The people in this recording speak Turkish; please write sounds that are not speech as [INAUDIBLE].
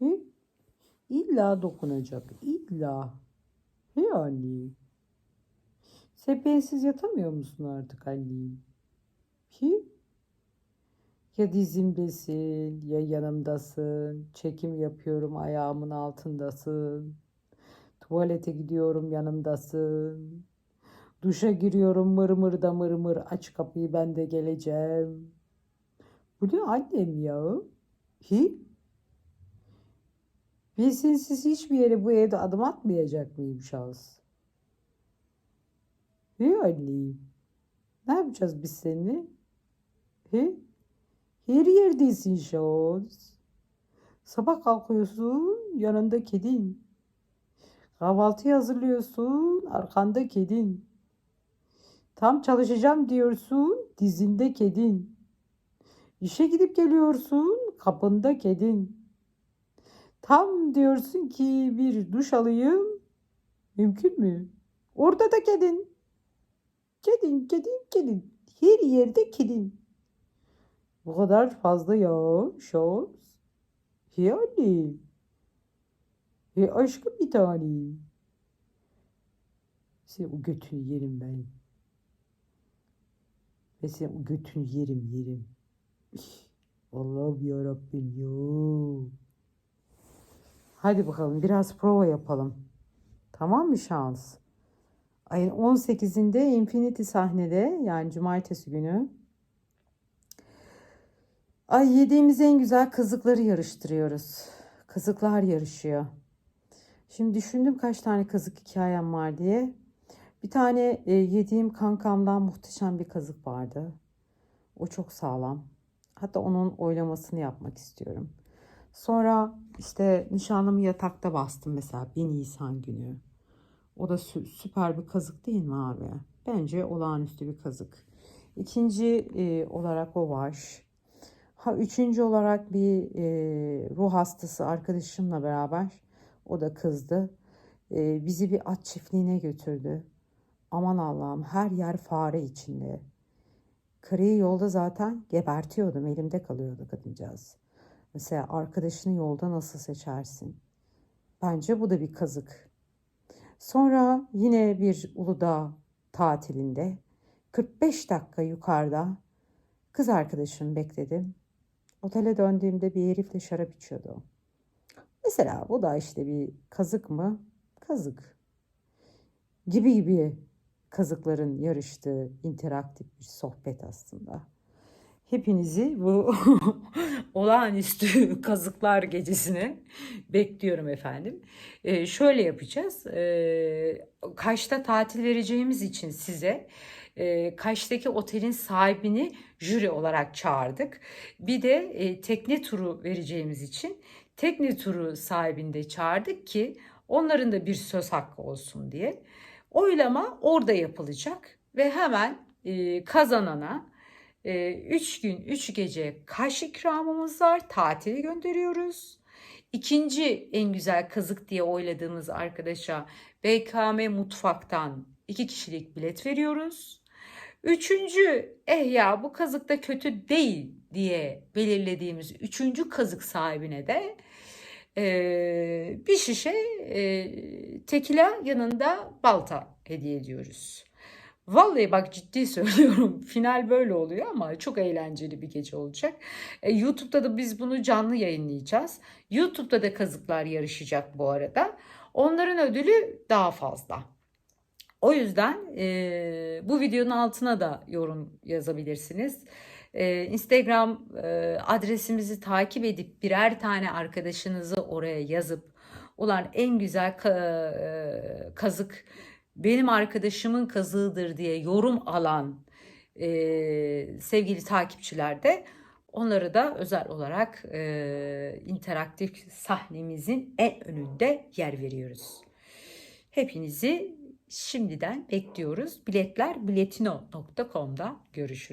He? İlla dokunacak. İlla. He anne. Sen bensiz yatamıyor musun artık annem? He? Ya dizimdesin, ya yanımdasın. Çekim yapıyorum, ayağımın altındasın. Tuvalete gidiyorum, yanımdasın. Duşa giriyorum, mır mır da mır mır. Aç kapıyı, ben de geleceğim. Bu ne annem ya? Hi? Ben sensiz hiçbir yere bu evde adım atmayacak mıyım şahıs? He annem. Ne yapacağız biz seninle? He? Her yerdesin şahıs. Sabah kalkıyorsun, yanında kedin. Kahvaltı hazırlıyorsun, arkanda kedin. Tam çalışacağım diyorsun, dizinde kedin. İşe gidip geliyorsun, kapında kedin. Tam diyorsun ki bir duş alayım, mümkün mü? Orada da kedin. Kedin, kedin, kedin. Her yerde kedin. Bu kadar fazla ya, şans. Yani. E aşkım bir tane. Senin o götünü yerim ben. Ve senin o götünü yerim yerim. Allah'ım yarabbim ya. Hadi bakalım biraz prova yapalım. Tamam mı şans? Ayın 18'inde Infinity sahnede yani cumartesi günü. Ay yediğimiz en güzel kazıkları yarıştırıyoruz. Kazıklar yarışıyor. Şimdi düşündüm kaç tane kazık hikayem var diye. Bir tane e, yediğim kankamdan muhteşem bir kazık vardı. O çok sağlam. Hatta onun oylamasını yapmak istiyorum. Sonra işte nişanlımı yatakta bastım mesela 1 Nisan günü. O da sü- süper bir kazık değil mi abi? Bence olağanüstü bir kazık. İkinci e, olarak o var. Ha üçüncü olarak bir e, ruh hastası arkadaşımla beraber o da kızdı. E, bizi bir at çiftliğine götürdü. Aman Allah'ım her yer fare içinde. Karıyı yolda zaten gebertiyordum. Elimde kalıyordu kadıncağız. Mesela arkadaşını yolda nasıl seçersin? Bence bu da bir kazık. Sonra yine bir Uludağ tatilinde 45 dakika yukarıda kız arkadaşımı bekledim. Otele döndüğümde bir herifle şarap içiyordu. Mesela bu da işte bir kazık mı? Kazık. Gibi gibi kazıkların yarıştığı interaktif bir sohbet aslında. Hepinizi bu [LAUGHS] olağanüstü [LAUGHS] kazıklar gecesine bekliyorum efendim. Ee, şöyle yapacağız. Ee, Kaş'ta tatil vereceğimiz için size e, Kaş'taki otelin sahibini jüri olarak çağırdık. Bir de e, tekne turu vereceğimiz için tekne turu sahibini de çağırdık ki onların da bir söz hakkı olsun diye. Oylama orada yapılacak ve hemen e, kazanana 3 gün 3 gece Kaş ikramımız var. Tatili gönderiyoruz. İkinci en güzel kazık diye oyladığımız arkadaşa BKM Mutfak'tan 2 kişilik bilet veriyoruz. Üçüncü eh ya bu kazık da kötü değil diye belirlediğimiz üçüncü kazık sahibine de e, bir şişe e, tekila yanında balta hediye ediyoruz. Vallahi bak ciddi [LAUGHS] söylüyorum. Final böyle oluyor ama çok eğlenceli bir gece olacak. E, YouTube'da da biz bunu canlı yayınlayacağız. YouTube'da da kazıklar yarışacak bu arada. Onların ödülü daha fazla. O yüzden e, bu videonun altına da yorum yazabilirsiniz. E, Instagram e, adresimizi takip edip birer tane arkadaşınızı oraya yazıp ulan en güzel ka- e, kazık benim arkadaşımın kazığıdır diye yorum alan e, sevgili takipçiler de onları da özel olarak e, interaktif sahnemizin en önünde yer veriyoruz. Hepinizi şimdiden bekliyoruz. Biletler biletino.com'da görüşürüz.